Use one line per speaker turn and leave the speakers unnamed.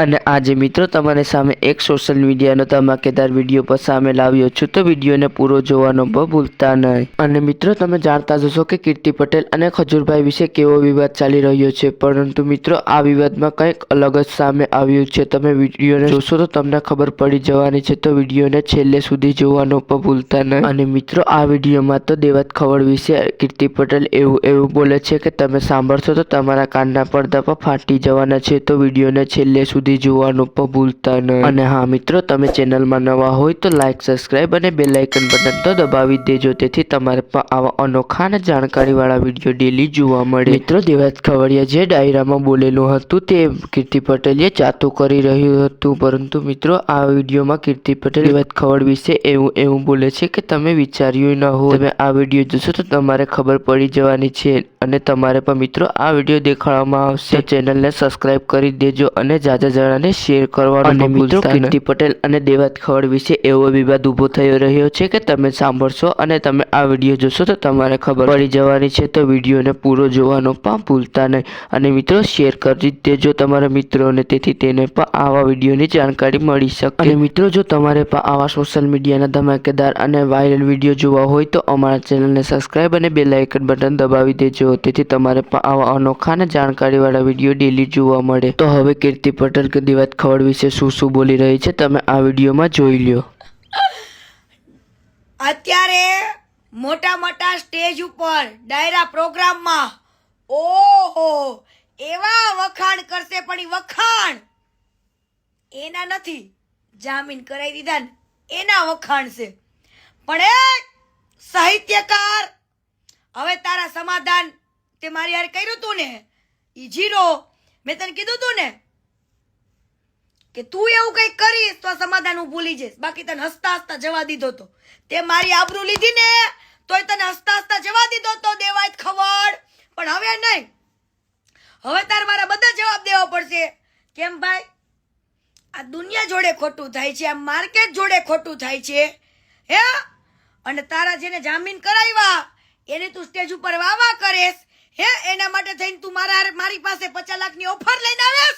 અને આજે મિત્રો તમારી સામે એક સોશિયલ મીડિયાનો ધમાકેદાર વીડિયો પર સામે લાવ્યો છું. તો વિડીયોને પૂરો જોવાનો ભૂલતા નહીં. અને મિત્રો તમે જાણતા જશો કે કીર્તિ પટેલ અને ખજૂરભાઈ વિશે કેવો વિવાદ ચાલી રહ્યો છે. પરંતુ મિત્રો આ વિવાદમાં કંઈક અલગ જ સામે આવ્યું છે. તમે વિડીયોને જોશો તો તમને ખબર પડી જવાની છે. તો વિડીયોને છેલ્લે સુધી જોવાનો પણ ભૂલતા નહીં. અને મિત્રો આ વિડીયોમાં તો દેવત ખવડ વિશે કીર્તિ પટેલ એવું એવું બોલે છે કે તમે સાંભળશો તો તમારા કાનના પડદા પર ફાટી જવાના છે. તો વિડીયોને છેલ્લે સુધી જોવાનું પણ ભૂલતા નહીં. અને હા મિત્રો તમે ચેનલમાં નવા હોય તો લાઈક સબસ્ક્રાઇબ અને બે લાઇકન બટન તો દબાવી દેજો. તેથી તમારે પણ આવા અનોખા અને જાણકારીવાળા વીડિયો ડેલી જોવા મળે. મિત્રો દેવાજ ખવડિયા જે ડાયરામાં બોલેલું હતું તે કીર્તિ પટેલે ચાતું કરી રહ્યું હતું. પરંતુ મિત્રો આ વિડીયોમાં કીર્તિ પટેલ દેવાજ ખવડ વિશે એવું એવું બોલે છે કે તમે વિચાર્યું ન હોય. તમે આ વીડિયો જોશો તો તમારે ખબર પડી જવાની છે અને તમારે પણ મિત્રો આ વીડિયો દેખાડવામાં આવશે. ચેનલને સબસ્ક્રાઇબ કરી દેજો અને જાજા જણાને શેર કરવાનું અને મિત્રો કીર્તિ પટેલ અને દેવાત ખવડ વિશે એવો વિવાદ ઊભો થઈ રહ્યો છે કે તમે સાંભળશો અને તમે આ વીડિયો જોશો તો તમારે ખબર પડી જવાની છે તો વિડીયોને પૂરો જોવાનો પણ ભૂલતા નહીં. અને મિત્રો શેર કરી જ દેજો તમારા મિત્રોને તેથી તેને પણ આવા વિડીયોની જાણકારી મળી શકે. અને મિત્રો જો તમારે પણ આવા સોશિયલ મીડિયાના ધમાકેદાર અને વાયરલ વીડિયો જોવા હોય તો અમારા ચેનલને સબસ્ક્રાઇબ અને બે લાઇકન બટન દબાવી દેજો. તેથી તમારે પણ આવા અનોખા અને જાણકારીવાળા વીડિયો ડેલી જોવા મળે. તો હવે કીર્તિ પટેલ કે દિવાત ખવડ વિશે શું શું બોલી રહી છે, તમે આ વિડીયોમાં જોઈ લ્યો.
અત્યારે મોટા મોટા સ્ટેજ ઉપર ડાયરા પ્રોગ્રામમાં, ઓહો, એવા વખાણ કરશે પણ એ વખાણ એના નથી, જામીન કરાવી દીધા ને એના વખાણ છે. પણ એ સાહિત્યકાર, હવે તારા સમાધાન તે મારી યાર કર્યું તું ને? ઈ જીરો મેં તને કીધું તું ને? કે તું એવું કઈ કરીશ તો સમાધાન હું ભૂલી જઈશ. બાકી તને હસતા હસતા જવા દીધો તો. તે મારી આબરૂ લીધી ને, તોય તને હસતા હસતા જવા દીધો તો દેવાય ખવડ પણ હવે નહીં. હવે તાર મારા બધા જવાબ દેવા પડશે. કેમ ભાઈ? આ દુનિયા જોડે ખોટું થાય છે, આ માર્કેટ જોડે ખોટું થાય છે. હે? અને તારા જેને જામીન કરાવ્યા, એને તું સ્ટેજ ઉપર વાવા કરેશ. હે? એના માટે થઈને તું મારા મારી પાસે પચાસ લાખની ઓફર લઈને આવી